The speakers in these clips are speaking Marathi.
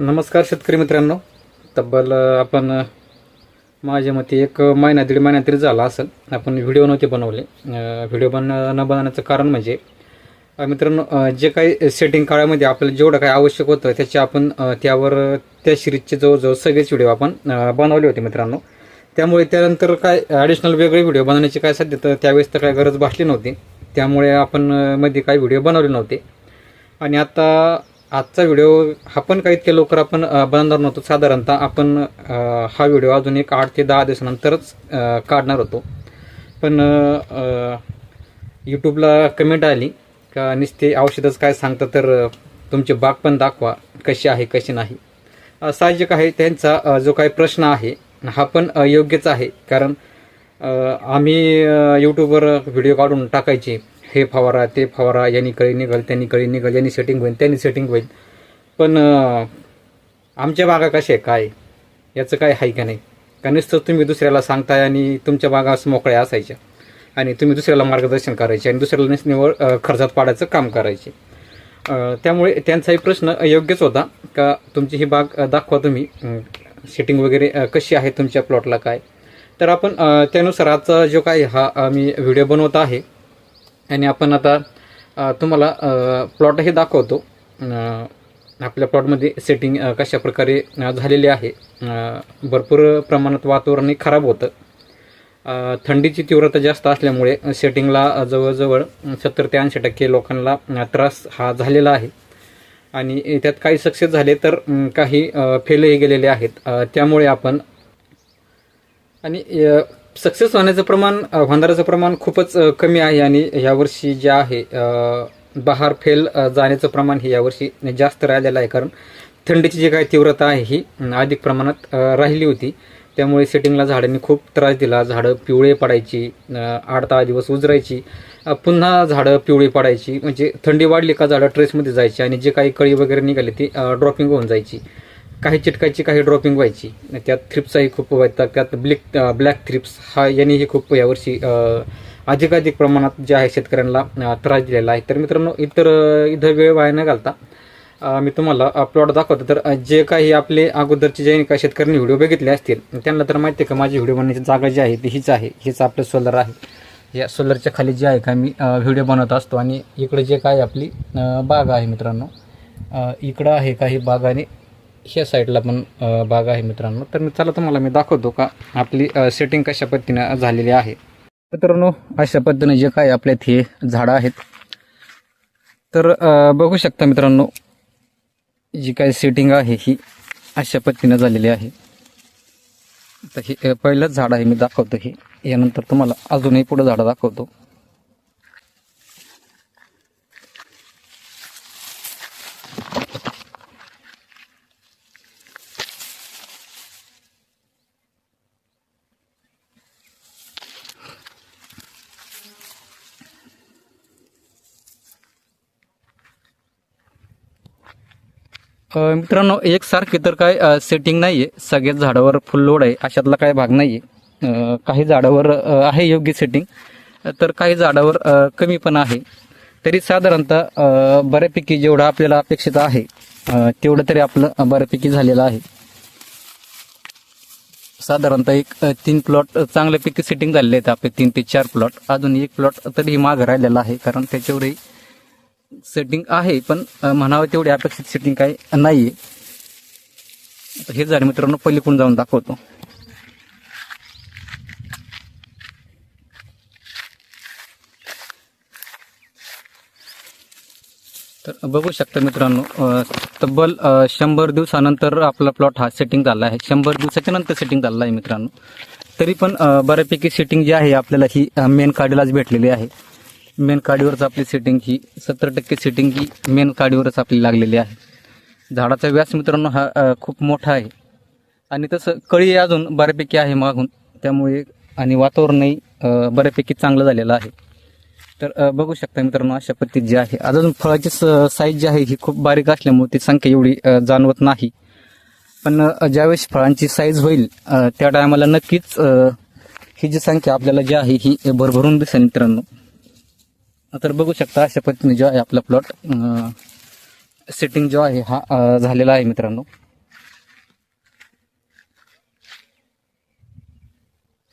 नमस्कार शेतकरी मित्रांनो. तब्बल आपण माझ्या मते एक महिना दीड महिना तरी झाला असेल. आपण व्हिडिओ नव्हते बनवले. व्हिडिओ बन न बनवण्याचं कारण म्हणजे मित्रांनो जे काही सेटिंग काळामध्ये आपल्याला जेवढं काही आवश्यक होतं त्याचे आपण त्यावर त्या सिरीजचे जवळजवळ सगळेच व्हिडिओ आपण बनवले होते मित्रांनो. त्यामुळे त्यानंतर काय ॲडिशनल वेगळे व्हिडिओ बनवण्याची काय साध्य तर त्यावेळेस तर काय गरज भासली नव्हती. त्यामुळे आपण मध्ये काही व्हिडिओ बनवले नव्हते. आणि आता आजचा व्हिडिओ हा पण काही इतक्या लवकर आपण बनणार बनवणार नव्हतो. साधारणतः आपण हा व्हिडिओ अजून एक आठ ते दहा दिवसानंतरच काढणार होतो. पण यूट्यूबला कमेंट आली का नुसते औषधच काय सांगतं तर तुमची बाग पण दाखवा कशी आहे कशी नाही. साहजिक आहे त्यांचा जो काही प्रश्न आहे हा पण योग्यच आहे. कारण आम्ही यूट्यूबवर व्हिडिओ काढून टाकायचे. हे फवारा ते फवारा यांनी कळी निघल त्यांनी कळी निघल यांनी सेटिंग होईल त्यांनी सेटिंग होईल. पण आमच्या बागा कशा आहे काय? याचं काय आहे का नाही? का नुसतं तुम्ही दुसऱ्याला सांगताय आणि तुमच्या बागा मोकळ्या असायच्या. आणि तुम्ही दुसऱ्याला मार्गदर्शन करायचे आणि दुसऱ्याला निवळ खर्चात पाडायचं काम करायचे. त्यामुळे त्यांचाही प्रश्न योग्यच होता. का तुमची ही बाग दाखवा तुम्ही. सेटिंग वगैरे कशी आहे तुमच्या प्लॉटला काय? तर आपण त्यानुसार आजचा जो काय हा मी व्हिडिओ बनवत आहे आणि आपण आता तुम्हाला प्लॉटही दाखवतो. आपल्या प्लॉटमध्ये सेटिंग कशा प्रकारे झालेली आहे. भरपूर प्रमाणात वातावरणही खराब होतं. थंडीची तीव्रता जास्त असल्यामुळे सेटिंगला जवळजवळ सत्तर ते ऐंशी टक्के लोकांना त्रास हा झालेला आहे. आणि त्यात काही सक्सेस झाले तर काही फेलही गेलेले आहेत. त्यामुळे आपण आणि सक्सेस होण्याचं प्रमाण अ, होणाऱ्याचं प्रमाण खूपच कमी आहे आणि यावर्षी जे आहे बहार फेल जाण्याचं प्रमाण हे यावर्षी जास्त राहिलेलं आहे. कारण थंडीची जी काही तीव्रता आहे ही अधिक प्रमाणात राहिली होती. त्यामुळे सेटिंगला झाडांनी खूप त्रास दिला. झाडं पिवळे पडायची आठ दहा दिवस उजरायची. पुन्हा झाडं पिवळी पडायची. म्हणजे थंडी वाढली का झाडं ट्रेसमध्ये जायची आणि जे काही कळी वगैरे निघाली ती ड्रॉपिंग होऊन जायची. काही चिटकायची काही ड्रॉपिंग व्हायची. त्यात थ्रिप्सही खूप व्हायचा त्यात ब्लिक ब्लॅक थ्रिप्स हा यांनीही खूप यावर्षी अधिकाधिक प्रमाणात जे आहे शेतकऱ्यांना त्रास दिलेला आहे. तर मित्रांनो इतर इथं वेळ वाया न घालता मी तुम्हाला प्लॉट दाखवतो. तर जे काही आपले अगोदरचे जे काही शेतकऱ्यांनी व्हिडिओ बघितले असतील त्यांना तर माहिती आहे का माझी व्हिडिओ बनण्याची जागा जी आहे ती हीच आहे. हीच आपलं सोलर आहे. या सोलरच्या खाली जे आहे का मी व्हिडिओ बनवत असतो. आणि इकडे जे काय आपली बाग आहे मित्रांनो इकडं आहे काही बाग आणि ह्या साईडला पण बाग आहे मित्रांनो. तर मी चला तुम्हाला मी दाखवतो का आपली सेटिंग कशा पद्धतीनं झालेली आहे. मित्रांनो अशा पद्धतीने जे काय आपल्यात हे झाडं आहेत. तर बघू शकता मित्रांनो जी काही सेटिंग आहे ही अशा पद्धतीनं झालेली आहे. तर हे पहिलंच झाड आहे मी दाखवतो हे. यानंतर तुम्हाला अजूनही पुढं झाडं दाखवतो. मित्रांनो एकसारखी तर काय सेटिंग नाही आहे सगळ्याच झाडावर फुल लोड आहे. अशातला काय भाग नाही आहे काही झाडावर आहे योग्य सेटिंग तर काही झाडावर कमी पण आहे. तरी साधारणतः बऱ्यापैकी जेवढं आपल्याला अपेक्षित आहे तेवढं तरी आपलं बऱ्यापैकी झालेलं आहे. साधारणतः एक तीन प्लॉट चांगल्यापैकी सेटिंग झालेले आहेत आपले तीन ते चार प्लॉट अजून एक प्लॉट तरी मागं राहिलेला आहे कारण त्याच्यावरही सेटिंग आहे पण म्हणावं तेवढी अपेक्षित सेटिंग काही नाहीये. आहे हे झाले मित्रांनो पलीकडून जाऊन दाखवतो. तर बघू शकता मित्रांनो तब्बल शंभर दिवसानंतर आपला प्लॉट हा सेटिंग झाला आहे. शंभर दिवसाच्या नंतर सेटिंग झाला आहे मित्रांनो. तरी पण बऱ्यापैकी सेटिंग जी आहे आपल्याला ही मेन कार्डलाच भेटलेली आहे. मेन काडीवरच आपली सेटिंग ही सत्तर टक्के सेटिंग ही मेन काडीवरच आपली लागलेली आहे. झाडाचा व्यास मित्रांनो हा खूप मोठा आहे. आणि तसं कळी अजून बऱ्यापैकी आहे मागून. त्यामुळे आणि वातावरणही बऱ्यापैकी चांगलं झालेलं आहे. तर बघू शकता मित्रांनो अशा पद्धतीत जी आहे. अजून फळाची साईज जी आहे ही खूप बारीक असल्यामुळे ती संख्या एवढी जाणवत नाही. पण ज्यावेळेस फळांची साईज होईल त्या टायमाला नक्कीच ही जी संख्या आपल्याला जी आहे ही भरभरून दिसेल मित्रांनो. तर बघू शकता अशा पद्धतीने जो आहे आपला प्लॉट सेटिंग जो आहे हा झालेला आहे मित्रांनो.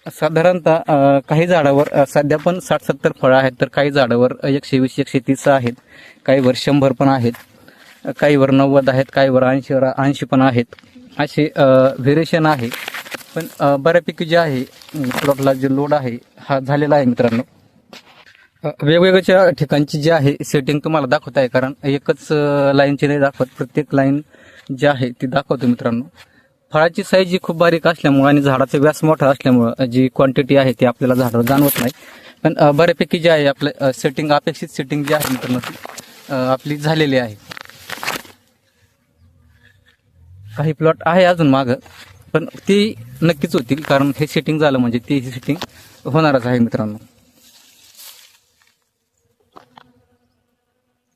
साधारणतः काही झाडावर सध्या पण साठ सत्तर फळं आहेत तर काही झाडावर एकशे वीस एकशे तीस आहेत काहीवर शंभर पण आहेत काही वर नव्वद आहेत काही वर ऐंशी ऐंशी पण आहेत. असे व्हेरिएशन आहे. पण बऱ्यापैकी जे आहे प्लॉटला जो लोड आहे हा झालेला आहे मित्रांनो. वेगवेगळ्या ठिकाणची जी आहे सेटिंग तुम्हाला दाखवत आहे कारण एकच लाईनची नाही दाखवत प्रत्येक लाईन जी आहे ती दाखवतो मित्रांनो. फळाची साईज ही खूप बारीक असल्यामुळं आणि झाडाचा व्यास मोठा असल्यामुळं जी क्वांटिटी आहे ती आपल्याला झाडावर जाणवत नाही. पण बऱ्यापैकी जे आहे आपलं सेटिंग अपेक्षित सेटिंग जी आहे मित्रांनो ती आपली झालेली आहे. काही प्लॉट आहे अजून मागं पण ती नक्कीच होतील कारण हे सेटिंग झालं म्हणजे ती सेटिंग होणारच आहे मित्रांनो.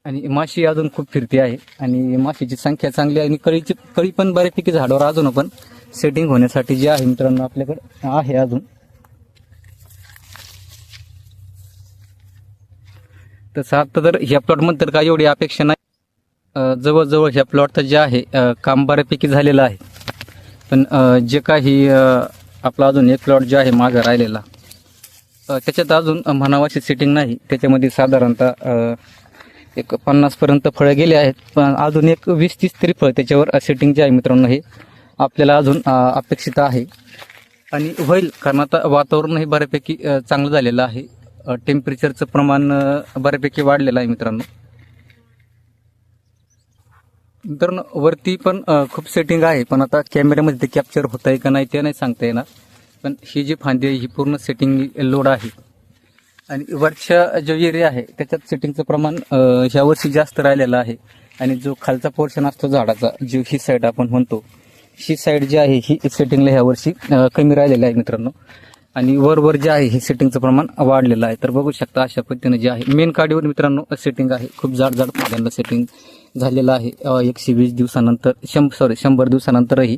आणि माशी अजून खूप फिरती आहे. आणि माशीची संख्या चांगली आहे आणि कळीची कळी पण बऱ्यापैकी झाडावर अजून पण सेटिंग होण्यासाठी जे आहे मित्रांनो आपल्याकडे आहे अजून. तसं आता तर ह्या प्लॉटमध्ये तर काही एवढी अपेक्षा नाही. जवळजवळ ह्या प्लॉटचं जे आहे काम बऱ्यापैकी झालेलं आहे. पण जे काही आपला अजून एक प्लॉट जे आहे मागं राहिलेला त्याच्यात अजून म्हणावाची सिटिंग नाही. त्याच्यामध्ये साधारणतः एक पन्नासपर्यंत फळं गेले आहेत. पण अजून एक वीस तीस तरी फळं त्याच्यावर सेटिंग जे आहे मित्रांनो हे आपल्याला अजून अपेक्षित आहे. आणि होईल कारण आता वातावरणही बऱ्यापैकी चांगलं झालेलं आहे. टेम्परेचरचं प्रमाण बऱ्यापैकी वाढलेलं आहे मित्रांनो. मित्रांनो वरती पण खूप सेटिंग आहे पण आता कॅमेऱ्यामध्ये ते कॅप्चर होत आहे का नाही ते नाही सांगता येणार. पण ही जी फांदी आहे ही पूर्ण सेटिंग लोड आहे. आणि वरच्या जो एरिया आहे त्याच्यात सेटिंगचं प्रमाण ह्या वर्षी जास्त राहिलेलं आहे. आणि जो खालचा पोर्शन असतो झाडाचा जो ही साईड आपण म्हणतो ही साईड जी आहे ही सेटिंगला ह्या वर्षी कमी राहिलेलं आहे मित्रांनो. आणि वरवर जे आहे हे सेटिंगचं प्रमाण वाढलेलं आहे. तर बघू शकता अशा पद्धतीने जे आहे मेन काडीवर मित्रांनो सेटिंग आहे. खूप जाड जाड पहिल्यांदा सेटिंग झालेलं आहे. एकशे वीस दिवसानंतर शंभर सॉरी शंभर दिवसानंतरही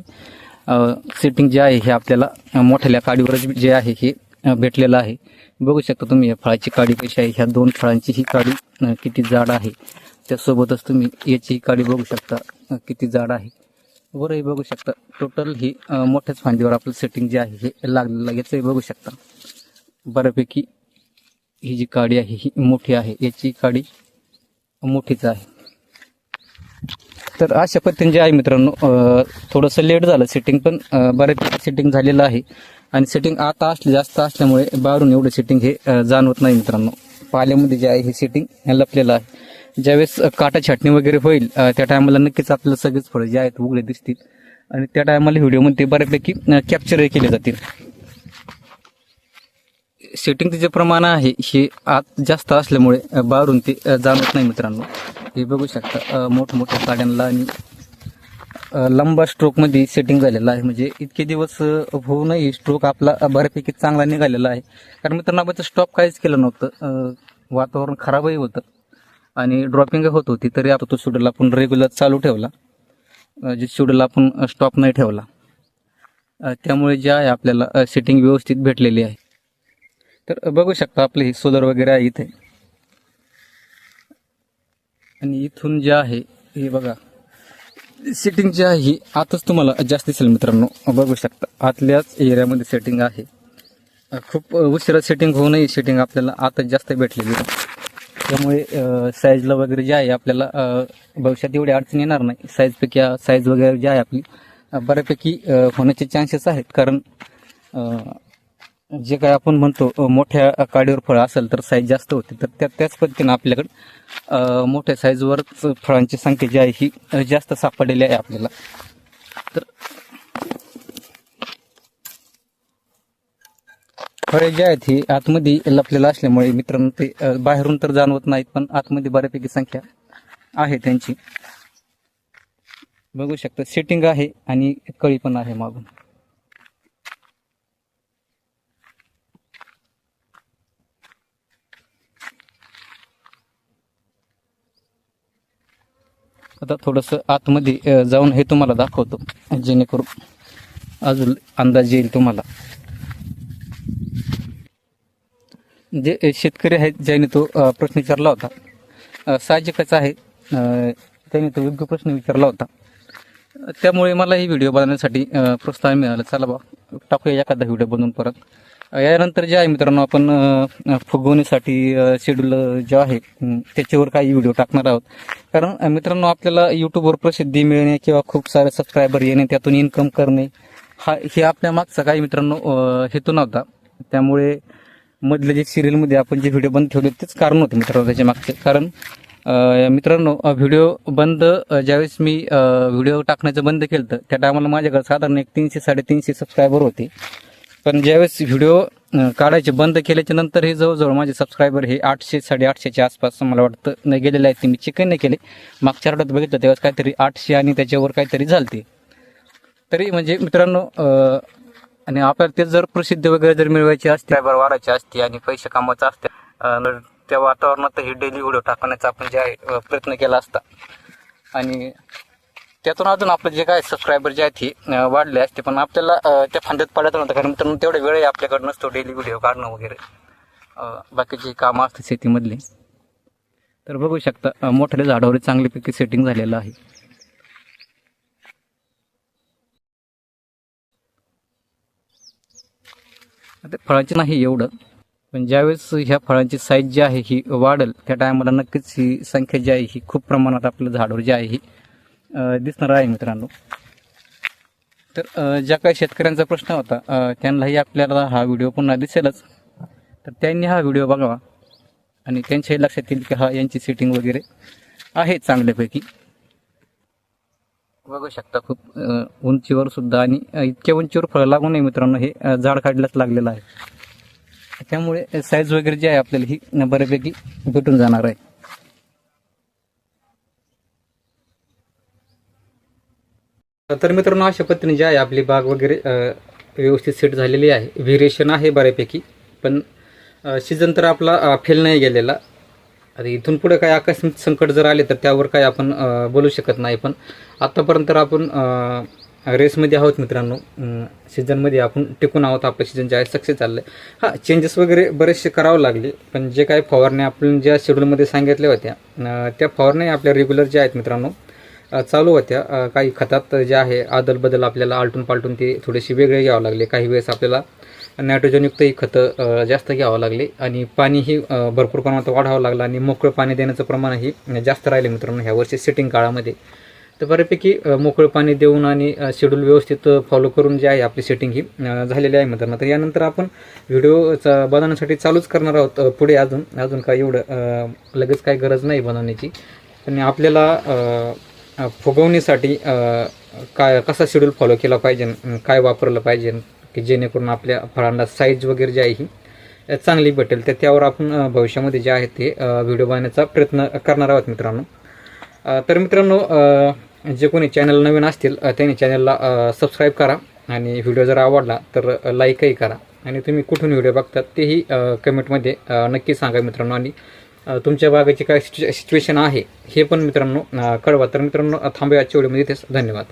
सेटिंग जे आहे हे आपल्याला मोठ्याल्या मोठ्या काडीवरच जे आहे हे भेटलेला आहे. बघू शकता तुम्ही या फळाची काडी कशी आहे. ह्या दोन फळांची ही काडी किती जाड आहे. त्यासोबतच तुम्ही याची काडी बघू शकता किती जाड आहे. वरही बघू शकता टोटल ही मोठ्याच फांदीवर आपलं सेटिंग जे आहे हे लागलेलं याचंही बघू शकता. बऱ्यापैकी ही जी काडी आहे ही मोठी आहे. याची काडी मोठीच आहे. तर अशा पद्धतीने जे आहे मित्रांनो थोडंसं लेट झालं सेटिंग पण बऱ्यापैकी सेटिंग झालेलं आहे. आणि सेटिंग आता असले जास्त असल्यामुळे बाहेरून एवढं सेटिंग हे जाणवत नाही मित्रांनो. पाल्यामध्ये जे आहे हे सेटिंग लपलेलं आहे. ज्यावेळेस काटा छाटणी वगैरे होईल त्या टायमाला नक्कीच आपल्याला सगळेच फळं जे आहेत उघडे दिसतील. आणि त्या टायमाला व्हिडिओमध्ये बऱ्यापैकी कॅप्चरही केले जातील. सेटिंगचं जे प्रमाण आहे हे आत जास्त असल्यामुळे बाहेरून ते जाणवत नाही मित्रांनो. हे बघू शकता मोठमोठ्या गाड्यांना आणि लंबा स्ट्रोकमध्ये सेटिंग झालेलं आहे. म्हणजे इतके दिवस होऊनही स्ट्रोक आपला बऱ्यापैकी चांगला निघालेला आहे. कारण मित्रांनो आपण स्टॉप काहीच केलं नव्हतं. वातावरण खराबही होतं. आणि ड्रॉपिंग होत होती तरी आपण तो शेड्यूल आपण रेग्युलर चालू ठेवला. जे शेड्यूल आपण स्टॉप नाही ठेवला. त्यामुळे जे आहे आपल्याला सेटिंग व्यवस्थित भेटलेली आहे. तर बघू शकता आपले हे सोलर वगैरे आहे इथे. आणि इथून जे आहे हे बघा. सेटिंग जी आहे ही आतच तुम्हाला जास्त दिसेल मित्रांनो. बघू शकता. आतल्याच एरियामध्ये सेटिंग आहे. खूप उशिरा सेटिंग होऊनही सेटिंग आपल्याला आतच जास्त भेटलेली त्यामुळे साईजला वगैरे जे आहे आपल्याला भविष्यात एवढी अडचण येणार नाही. साईजपैकी साईज वगैरे जी आहे आपली बऱ्यापैकी होण्याचे चान्सेस आहेत. कारण जे काय आपण म्हणतो मोठ्या काडीवर फळ असेल तर साईज जास्त होते. तर त्या त्याच पद्धतीनं आपल्याकडं मोठ्या साईजवरच फळांची संख्या जी आहे ही जास्त सापडलेली आहे आपल्याला. तर फळे जे आहेत ही आतमध्ये लपलेलं असल्यामुळे मित्रांनो ते बाहेरून तर जाणवत नाहीत पण आतमध्ये बऱ्यापैकी संख्या आहे त्यांची. बघू शकता सेटिंग आहे आणि कळी पण आहे मागून. आता थोडंसं आतमध्ये जाऊन हे तुम्हाला दाखवतो. जेणेकरून अजून अंदाज येईल तुम्हाला. जे शेतकरी आहेत ज्याने तो प्रश्न विचारला होता. साहजिकच आहे. त्याने तो योग्य प्रश्न विचारला होता. त्यामुळे मला ही व्हिडिओ बनवण्यासाठी प्रोत्साहन मिळालं. चला बा टाकूया एखादा व्हिडिओ बनवून परत. यानंतर जे आहे मित्रांनो आपण फुगवणीसाठी शेड्यूल जे आहे त्याच्यावर काही व्हिडिओ टाकणार आहोत. कारण मित्रांनो आपल्याला यूट्यूबवर प्रसिद्धी मिळणे किंवा खूप सारे सबस्क्रायबर येणे त्यातून इन्कम करणे हा हे आपल्या मागचा काही मित्रांनो हेतू नव्हता. त्यामुळे मधले जे सिरियलमध्ये आपण जे व्हिडिओ बंद ठेवले तेच कारण होते मित्रांनो त्याच्या मागचे. कारण मित्रांनो व्हिडिओ बंद ज्यावेळेस मी व्हिडिओ टाकण्याचं बंद केलं तर त्या टायमाला माझ्याकडे साधारण एक तीनशे साडेतीनशे सबस्क्रायबर होते. पण ज्यावेळेस व्हिडिओ काढायचे बंद केल्याच्यानंतर हे जवळजवळ माझे सबस्क्रायबर हे आठशे साडेआठशेच्या आसपास मला वाटतं नाही गेलेले आहेत. ते मी चिकन नाही केले. मागच्या आठवड्यात बघितलं तेव्हा काहीतरी आठशे आणि त्याच्यावर काहीतरी झालते. तरी म्हणजे मित्रांनो आणि आपल्याला ते जर प्रसिद्ध वगैरे जर मिळवायची असते सबस्क्रायबर वाढायचे असते आणि पैसे कमवायचं असते त्या वातावरणात हे डेली व्हिडिओ टाकण्याचा आपण जे आहे प्रयत्न केला असता. आणि त्यातून अजून आपले जे काय सबस्क्रायबर जे आहेत हे वाढले असते. पण आपल्याला त्या फांद्यात पडत नव्हतं. कारण मित्रांनो तेवढे वेळही आपल्याकडे नसतो. डेली व्हिडिओ काढणं वगैरे. बाकीचे कामं असतात शेतीमधले. तर बघू शकता मोठ्या झाडावर चांगल्यापैकी सेटिंग झालेलं आहे. आता फळांची नाही एवढं. पण ज्यावेळेस ह्या फळांची साईज जी आहे ही वाढेल त्या टायमाला नक्कीच ही संख्या जी आहे ही खूप प्रमाणात आपल्या झाडावर जी आहे ही दिसणार आहे मित्रांनो. तर ज्या काही शेतकऱ्यांचा प्रश्न होता त्यांनाही आपल्याला हा व्हिडिओ पुन्हा दिसेलच. तर त्यांनी हा व्हिडिओ बघावा आणि त्यांच्याही लक्षात येईल की हा यांची सेटिंग वगैरे आहे चांगल्यापैकी. बघू शकता खूप उंचीवर सुद्धा आणि इतक्या उंचीवर फळ लागू नये मित्रांनो हे झाड काढल्याच लागलेलं आहे. त्यामुळे साईज वगैरे जी आहे आपल्याला ही बऱ्यापैकी भेटून जाणार आहे. तर मित्रांनो अशा पद्धतीने जे आहे आपली बाग वगैरे व्यवस्थित सेट झालेली आहे. व्हेरिएशन आहे बऱ्यापैकी पण सीझन तर आपला फेल नाही गेलेला. आता इथून पुढे काय आकस्मिक संकट जर आले तर त्यावर काय आपण बोलू शकत नाही. पण आत्तापर्यंत तर आपण रेसमध्ये आहोत मित्रांनो. सीजनमध्ये सीझनमध्ये आपण टिकून आहोत. आपलं सीझन जे आहे सक्सेस चाललं आहे हां चेंजेस वगैरे बरेचसे करावं लागले पण जे काही फवारण्या आपण ज्या शेड्यूलमध्ये सांगितल्या होत्या त्या फवारण्या आपल्या रेग्युलर ज्या आहेत मित्रांनो चालू होत्या. काही खतात जे आहे आदल बदल आपल्याला आलटून पालटून ते थोडेसे वेगळे घ्यावं लागले. काही वेळेस आपल्याला नायट्रोजनयुक्तही खतं जास्त घ्यावं लागले. आणि पाणीही भरपूर प्रमाणात वाढावं लागलं आणि मोकळं पाणी देण्याचं प्रमाणही जास्त राहिलं मित्रांनो ह्या वर्षी सेटिंग काळामध्ये. तर बऱ्यापैकी मोकळं पाणी देऊन आणि शेड्यूल व्यवस्थित फॉलो करून जे आहे आपली सेटिंग ही झालेली आहे मित्रांनो. तर यानंतर आपण व्हिडिओचा बनवण्यासाठी चालूच करणार आहोत पुढे अजून. अजून काय एवढं लगेच काही गरज नाही बनवण्याची. पण आपल्याला फुगवणीसाठी काय कसा शेड्यूल फॉलो केला पाहिजे काय वापरलं पाहिजे की जेणेकरून आपल्या फळांना साईज वगैरे जी आहे ही चांगली भेटेल. तर त्यावर आपण भविष्यामध्ये जे आहे ते व्हिडिओ बनवण्याचा प्रयत्न करणार आहोत मित्रांनो. तर मित्रांनो जे कोणी चॅनल नवीन असतील त्यांनी चॅनलला सबस्क्राईब करा आणि व्हिडिओ जर आवडला तर लाईकही करा. आणि तुम्ही कुठून व्हिडिओ बघतात तेही कमेंटमध्ये नक्की सांगा मित्रांनो. आणि तुमच्या बागेची काय सिच्युएशन आहे हे पण मित्रांनो कळवा. तर मित्रांनो थांबूया आजच्या व्हिडिओमध्ये. तेच धन्यवाद.